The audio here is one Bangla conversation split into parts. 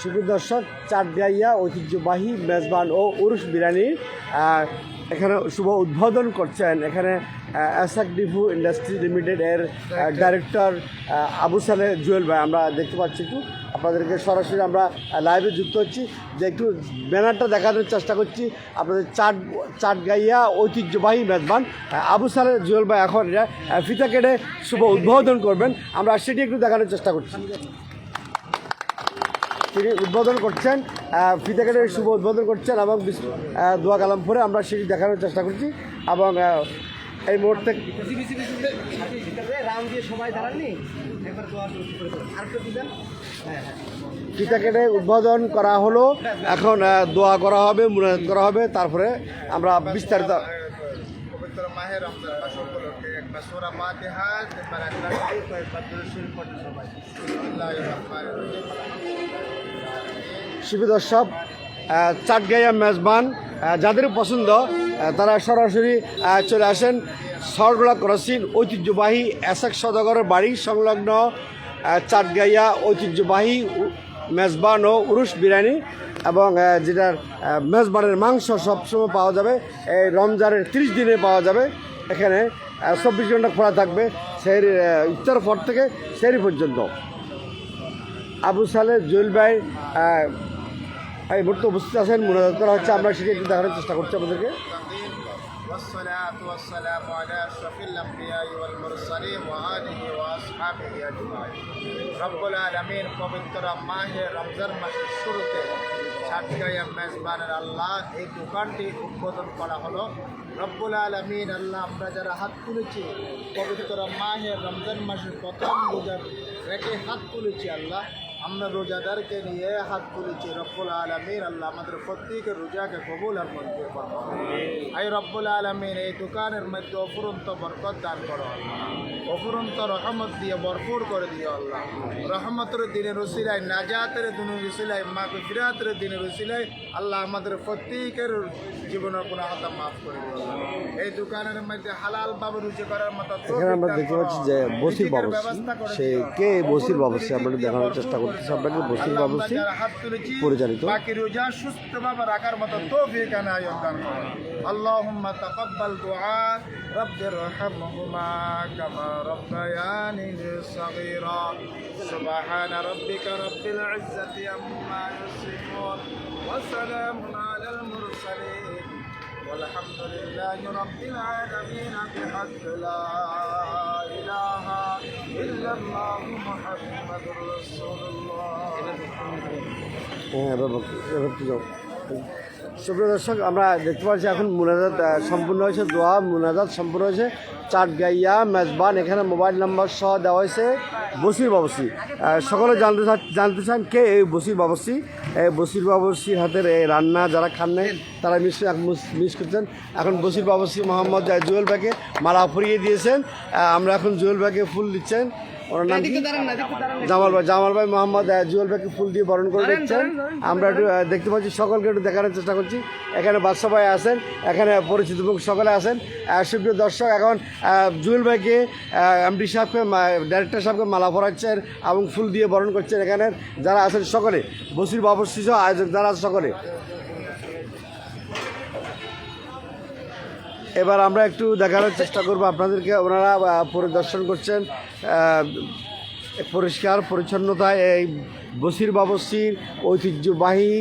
সুপ্রিয় দর্শক চাটগাইয়া ঐতিহ্যবাহী মেজবান ও উরুষ বিরিয়ানি এখানে শুভ উদ্বোধন করছেন। এখানে অ্যাসাক ডিফু ইন্ডাস্ট্রি লিমিটেড এর ডাইরেক্টর আবু সালে জুয়েল ভাই। আমরা দেখতে পাচ্ছি একটু, আপনাদেরকে সরাসরি আমরা লাইভে যুক্ত হচ্ছি। যে একটু ব্যানারটা দেখানোর চেষ্টা করছি, আপনাদের চাট, চাটগাইয়া ঐতিহ্যবাহী মেজবান আবু সালে জুয়েল ভাই এখন ফিতা কেটে শুভ উদ্বোধন করবেন। আমরা সেটি একটু দেখানোর চেষ্টা করছি। তিনি উদ্বোধন করছেন ফিতে কেটে শুভ উদ্বোধন করছেন এবং দোয়া কালাম পরে আমরা সেটি দেখানোর চেষ্টা করছি এবং এই মুহূর্তে ফিতা কেটে উদ্বোধন করা হলো, এখন দোয়া করা হবে, মুনাজাত করা হবে, তারপরে আমরা বিস্তারিত সবাই আল্লাহর রহমানির রহিম শিবি দর্শক চাটগাইয়া মেজবান যাদের পছন্দ তারা সরাসরি চলে আসেন সরগোলা ক্রসিং ঐতিহ্যবাহী এসেক সদাগরের বাড়ি সংলগ্ন চাটগাইয়া ঐতিহ্যবাহী মেজবান ও উরুষ বিরিয়ানি এবং যেটার মেজবানের মাংস সবসময় পাওয়া যাবে। এই রমজানের তিরিশ দিনে পাওয়া যাবে। এখানে চব্বিশ ঘণ্টা খোলা থাকবে সেই ইফতার পর থেকে সেই পর্যন্ত। আবু সালে জুয়েল ভাই এই মুহূর্তে উপস্থিত আছেন মনোজাত করা হচ্ছে আমরা সেটি একটু দেখানোর চেষ্টা করছি আপনাদেরকে والصلاة والسلام على أشرف الأنبياء والمرسلين وآله وأصحابه أجمعين رب العالمين পবিত্র মাহে রমজান মাসের শুরুতে ছাটগাইয়া মেজবানের আল্লাহ এই দোকানটি উদ্বোধন করা হলো রব্বুল আলমিন আল্লাহ আমরা যারা হাত তুলেছি পবিত্র মাহে রমজান মাসের প্রথম রোজার রেখে হাত তুলেছি আল্লাহ আমরা রোজাদারকে নিয়ে হাত তুলেছি রব্বুল আলমিন আল্লাহ আমাদের প্রত্যেকের রোজাকে কবুল আর মঞ্জুর আই রব্বুল আলমিন এই দোকানের মধ্যে অফুরন্ত বরকত দান করো আল্লাহ। অফুরন্ত রহমত দিয়ে ভরপুর করে দিও আল্লাহ। রহমতের দিনের রসিলাই নাজাতের দিনের রসিলাই মা ফিরাতের দিনে রসিলাই আল্লাহ আমাদের প্রত্যেকের জীবনের কোনো হাতা মাফ করে দিও এই দোকানের মধ্যে হালাল ভাবে রুচি করার মতো আমরা দেখতে পাচ্ছি যে বসির বাবসি সে কে এই বসির বাবসি আমরা দেখানোর চেষ্টা করতেছি আপনাকে বসির বাবসি পরিচালিত। বাকি রোজা সুস্থভাবে রাখার মতো তৌফিক আনায় দান করুন। আল্লাহুম্মা তাকাব্বাল দুআ রাব্বির রহমহুমা কামা রাব্বায়ানি সাগীরা সুবহানা রাব্বিকা রাব্বিল ইজ্জাতি আম্মা ইয়াসিফুন। ওয়া সালামুন আলাল মুরসালিন। والحمد لله رب العالمين بحق لا إله إلا الله محمد رسول الله হ্যাঁ এবার বল- এবার একটু যাও। সুপ্রিয় দর্শক আমরা দেখতে পাচ্ছি এখন মুনাজাত আহ, সম্পূর্ণ হয়েছে দোয়া মুনাজাত সম্পূর্ণ হয়েছে চাট গাইয়া মেজবান এখানে মোবাইল নাম্বার সহ দেওয়া হয়েছে বসির বাবসি আহ, সকলে জানতে চা- জানতে চান কে এই বসির বাবসি এই বসির বাবসির হাতের এই রান্না যারা খান নাই, তারা মিস মিস করছেন। এখন বসির বাবসি মোহাম্মদ জুয়েল ভাইকে মালা ফুরিয়ে দিয়েছেন। আমরা এখন জুয়েল ভাইকে ফুল দিচ্ছেন। ওনার নাম কি? জামাল ভাই জামাল ভাই মোহাম্মদ জুয়েল ভাইকে ফুল দিয়ে বরণ করে দিচ্ছেন। আমরা একটু দেখতে পাচ্ছি সকলকে একটু দেখানোর চেষ্টা করছি। এখানে বাদশা ভাই আছেন এখানে পরিচিত মুখ সকলে আছেন। সুপ্রিয় দর্শক এখন জুয়েল ভাইকে এমডি সাহেবকে ডাইরেক্টর সাহেবকে মালা পরাচ্ছেন এবং ফুল দিয়ে বরণ করছেন এখানে যারা আছেন সকলে। বসির বাবর শিশু আয়োজক যারা আছে সকলে। এবার আমরা একটু দেখানোর চেষ্টা করব আপনাদেরকে। ওনারা পরিদর্শন করছেন পরিষ্কার পরিচ্ছন্নতায় এই বসির বাবসির ঐতিহ্যবাহী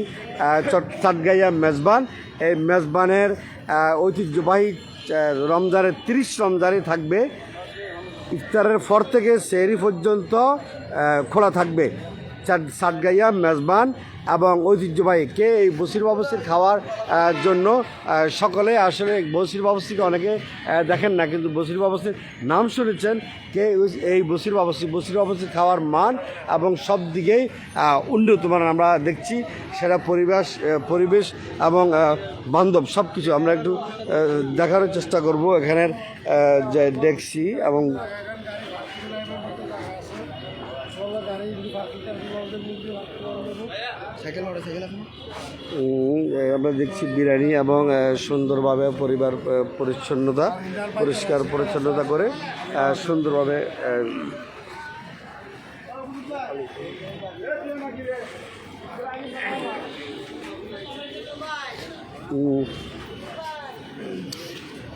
চাটগাইয়া মেজবান। এই মেজবানের ঐতিহ্যবাহী আহ, রমজানের তিরিশ রমজানে থাকবে। ইফতারের পর থেকে সেহরি পর্যন্ত খোলা থাকবে। চাট সাটগাইয়া মেজবান এবং ঐতিহ্যবাহী কে এই বসির বাবসির খাওয়ার জন্য সকলে আসলে বসির বাবসিকে অনেকে দেখেন না, কিন্তু বসির বাবসির নাম শুনেছেন কে এই বসির বাবসি। বসির বাবসির খাওয়ার মান এবং সব দিকেই উন্নত মানে আমরা দেখছি। সেটা পরিবেশ পরিবেশ এবং বান্ধব সব কিছু আমরা একটু দেখানোর চেষ্টা করব এখানের যে দেখছি এবং আমরা দেখছি বিরিয়ানি এবং সুন্দরভাবে পরিবার পরিচ্ছন্নতা, পরিষ্কার পরিচ্ছন্নতা করে সুন্দরভাবে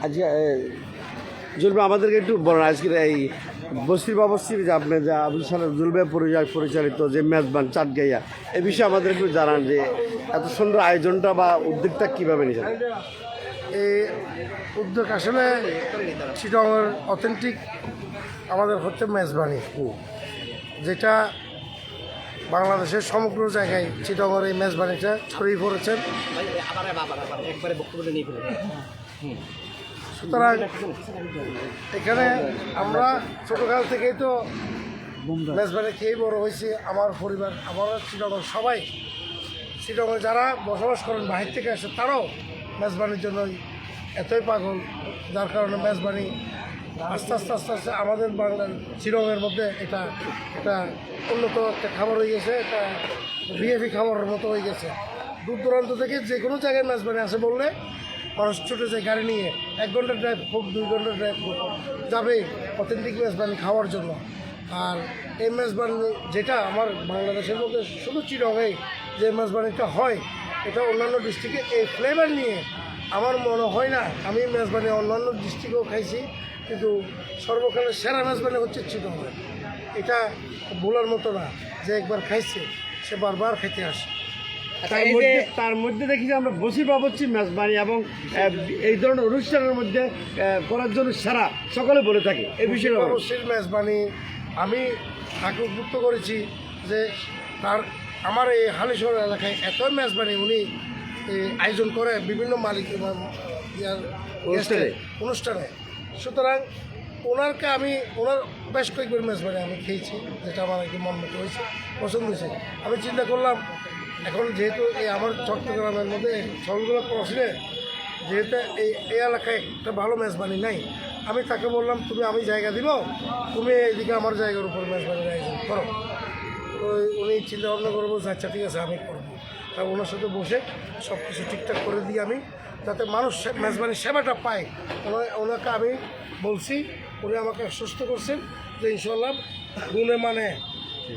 আজকে জুলবে আমাদেরকে একটু বলেন আজকের এই বস্তির বাবস্তির যে আপনি যে আবুল সালাম জুলবে পরিচয় পরিচালিত যে মেজবান চাটগাইয়া এ বিষয়ে আমাদের একটু জানান যে এত সুন্দর আয়োজনটা বা উদ্যোগটা কীভাবে নিয়েছেন? এই উদ্যোগ আসলে চিটংয়ের অথেন্টিক আমাদের হচ্ছে মেজবানি। যেটা বাংলাদেশের সমগ্র জায়গায় চিটংয়ের এই মেজবানিটা ছড়িয়ে পড়েছেন সুতরাং এখানে আমরা ছোটোকাল থেকেই তো মেজবানি খেয়েই বড় হয়েছি, আমার পরিবার, আমার চিটংয়ের সবাই। চিটংয়ে যারা বসবাস করেন, বাহির থেকে আসে, তারাও মেজবানির জন্য এতই পাগল, যার কারণে মেজবানি আস্তে আস্তে আস্তে আস্তে আমাদের বাংলার চিরঙের মধ্যে এটা এটা উন্নত একটা খাবার হয়ে গেছে, এটা ভিএপি খাবারের মতো হয়ে গেছে। দূর দূরান্ত থেকে যে কোনো জায়গায় মেজবানি আছে বললে মানুষ ছোটো যে গাড়ি নিয়ে এক ঘণ্টার ড্রাইভ হোক, দুই ঘণ্টার ড্রাইভ হোক, যাবে অথেন্টিক মেজবানি খাওয়ার জন্য। আর এই মেজবানি যেটা আমার বাংলাদেশের মধ্যে শুধু চিরঙেই যে মেজবানিটা হয়, এটা অন্যান্য ডিস্ট্রিক্টে এই ফ্লেভার নিয়ে আমার মনে হয় না আমি মেজবানি অন্যান্য ডিস্ট্রিক্টেও খাইছি, কিন্তু সর্বকালের সেরা মেজবানি হচ্ছে চিটংয়ের এটা ভোলার মতো না যে একবার খাইছে, সে বারবার খেতে আসে। তার মধ্যে তার মধ্যে দেখি যে আমরা বসি বাবচ্ছি মেজবানি এবং এই ধরনের অনুষ্ঠানের মধ্যে করার জন্য সেরা সকলে বলে থাকে এই বিষয়ে। অবশ্যই মেজবানি আমি তাকে উদ্বুদ্ধ করেছি যে তার আমার এই হালিশহর এলাকায় এত মেজবানি উনি আয়োজন করে বিভিন্ন মালিক অনুষ্ঠানে? অনুষ্ঠানে সুতরাং ওনারকে আমি ওনার বেশ কয়েকবার মেজবানি আমি খেয়েছি যেটা আমার একটু মন মতো হয়েছে পছন্দ হয়েছে আমি চিন্তা করলাম এখন যেহেতু এই আমার চট্টগ্রামের মধ্যে সবগুলো পড়াশোনে যেহেতু এই এই এলাকায় একটা ভালো মেজবানি নাই, আমি তাকে বললাম, তুমি আমি জায়গা দিব তুমি এইদিকে আমার জায়গার উপর মেজবানির আয়োজন করো। তো উনি চিন্তা ভাবনা করব আচ্ছা ঠিক আছে, আমি করব। তা ওনার সাথে বসে সব কিছু ঠিকঠাক করে দিই আমি, যাতে মানুষ মেজবানির সেবাটা পায়। ওনা- ওনাকে আমি বলছি, উনি আমাকে আশ্বস্ত করছেন যে ইনশাল্লাহ গুণে মানে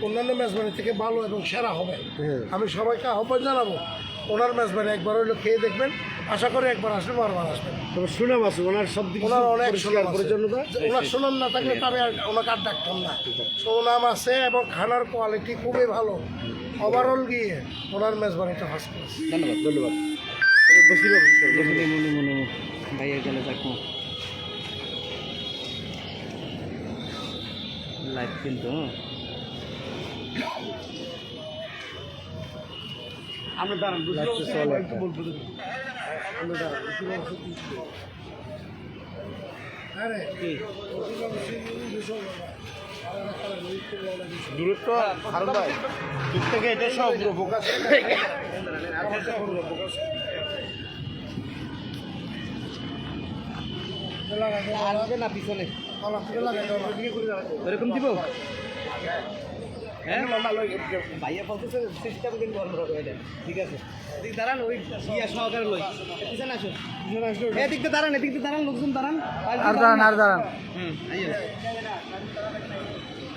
অন্যান্য মেজবানি থেকে ভালো এবং সেরা হবে। আমি সবাইকে আহ্বান জানাব ওনার মেজবানি একবার হইল খেয়ে দেখবেন। আশা করি একবার আসবেন বারবার আসবেন। তবে সুনাম আছে ওনার সব দিক ওনার অনেক সুনাম। পরিচ্ছন্নতা। ওনার সুনাম না থাকলে তো আমি আর ওনাকে আর ডাকতাম না। সুনাম আছে এবং খানার কোয়ালিটি খুবই ভালো। ওভারঅল গিয়ে ওনার মেজবানিটা ফার্স্ট ক্লাস ধন্যবাদ ধন্যবাদ। তবে বসির বাবচ্চি মনে মনে মনে ভাইয়ের গেলে যাক লাইভ কিন্তু আমরা দাঁড়ান দূরত্ব ভাই। দূর থেকে এটা সব পুরো ফোকাস আসবে না পিছনে। ওরকম দিব? হ্যাঁ? ভাইয়া বলতেছে সিস্টেম কিন্তু করে ঠিক আছে? এদিক দাঁড়ান ওই ইয়া সহকারে লই। পিছনে আসুন। এদিক দিয়ে দাঁড়ান এদিক দাঁড়ান লোকজন দাঁড়ান। আর দাঁড়ান আর দাঁড়ান। হুম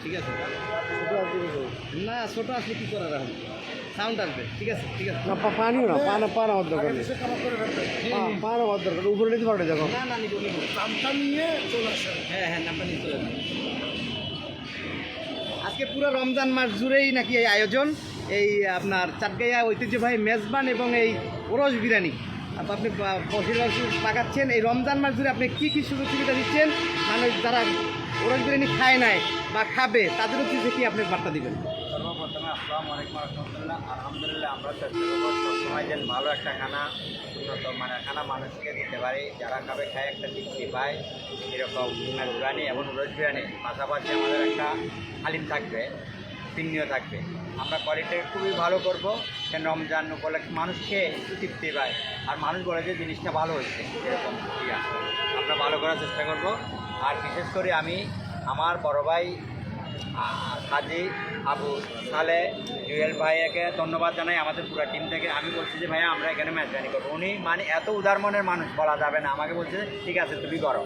ঠিক আছে। না ছোট আসলে কি করার এখন? সাউন্ড আসবে ঠিক আছে ঠিক আছে। না পা- পানিও না পানা পানা হওয়ার দরকার পানা দরকার নেই। উপরে নিতে পারবে দেখো না না নিব নিব নামটা নিয়ে চলে হ্যাঁ হ্যাঁ নাম্বার নিয়ে চলে। আজকে পুরো রমজান মাস জুড়েই নাকি এই আয়োজন, এই আপনার চাটগাইয়া ঐতিহ্যবাহী মেজবান এবং এই ওরস বিরিয়ানি। আপনি বসিরবাগ পাকাচ্ছেন, এই রমজান মাস জুড়ে আপনি কী কী সুযোগ সুবিধা দিচ্ছেন? মানুষ যারা ওরস বিরিয়ানি খায় নাই বা খাবে তাদের কিছু কি আপনি বার্তা দিবেন। আসসালামু আলাইকুম রহমতুল্লাহ। আলহামদুলিল্লাহ আমরা চেষ্টা করব সবসময় যেন ভালো একটা খানা, উন্নত মানের খানা মানুষকে দিতে পারি। যারা খাবে খায়, একটা তৃপ্তি পায়। এরকম বিরিয়ানি এবং রোজ বিরিয়ানি, পাশাপাশি আমাদের একটা হালিম থাকবে পিন্নিও থাকবে। আমরা কোয়ালিটি খুবই ভালো করব। সে রমজান উপলক্ষে মানুষকে একটু তৃপ্তি পায়। আর মানুষ বলে যে জিনিসটা ভালো হয়েছে। এরকম ঠিক আছে। আমরা ভালো করার চেষ্টা করব। আর বিশেষ করে আমি, আমার বড় ভাই কাজী আবু সালে জুয়েল ভাইয়াকে ধন্যবাদ জানাই আমাদের পুরো টিম থেকে। আমি বলছি যে ভাইয়া আমরা এখানে ম্যাচ জানি করব। উনি মানে এত উদার মনের মানুষ বলা যাবে না। আমাকে বলছে ঠিক আছে তুমি করো।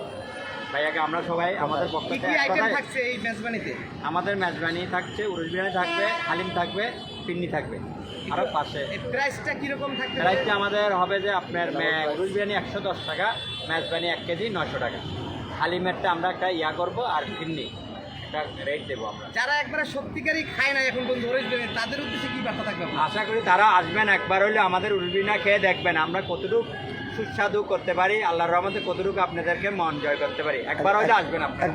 ভাইয়াকে আমরা সবাই আমাদের পক্ষ থেকে থাকছে এই মেজবানিতে আমাদের মেজবানি থাকছে উরুস বিরিয়ানি থাকবে হালিম থাকবে পিন্নি থাকবে। আরও পাশে প্রাইসটা কীরকম থাকবে প্রাইসটা আমাদের হবে যে আপনার উরুস বিরিয়ানি একশো দশ টাকা মেজবানি এক কেজি নশো টাকা। হালিমেরটা আমরা একটা ইয়া করব আর পিন্নি। একটা রেট দেবো আমরা। যারা একবারে সত্যিকারই খায় না এখন বন্ধু ওরেজ বিরিয়ানি তাদের উদ্দেশ্যে কি বার্তা থাকবে আশা করি তারা আসবেন একবার হলে আমাদের উরুবিনা খেয়ে দেখবেন। আমরা কতটুকু সুস্বাদু করতে পারি আল্লাহর রহমতে কতটুকু আপনাদেরকে মন জয় করতে পারি। একবার হলে আসবেন এক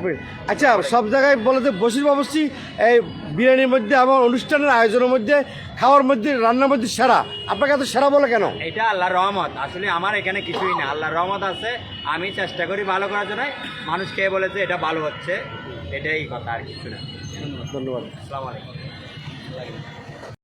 আচ্ছা সব জায়গায় বলে যে বসির বাবস্তি এই বিরিয়ানির মধ্যে আমার অনুষ্ঠানের আয়োজনের মধ্যে খাওয়ার মধ্যে রান্নার মধ্যে সেরা। আপনাকে এত সেরা বলে কেন? এটা আল্লাহর রহমত। আসলে আমার এখানে কিছুই না। আল্লাহর রহমত আছে। আমি চেষ্টা করি ভালো করার জন্য। মানুষ খেয়ে বলেছে এটা ভালো হচ্ছে। এটাই কথা আর কিছু না। ধন্যবাদ। আসসালামু আলাইকুম।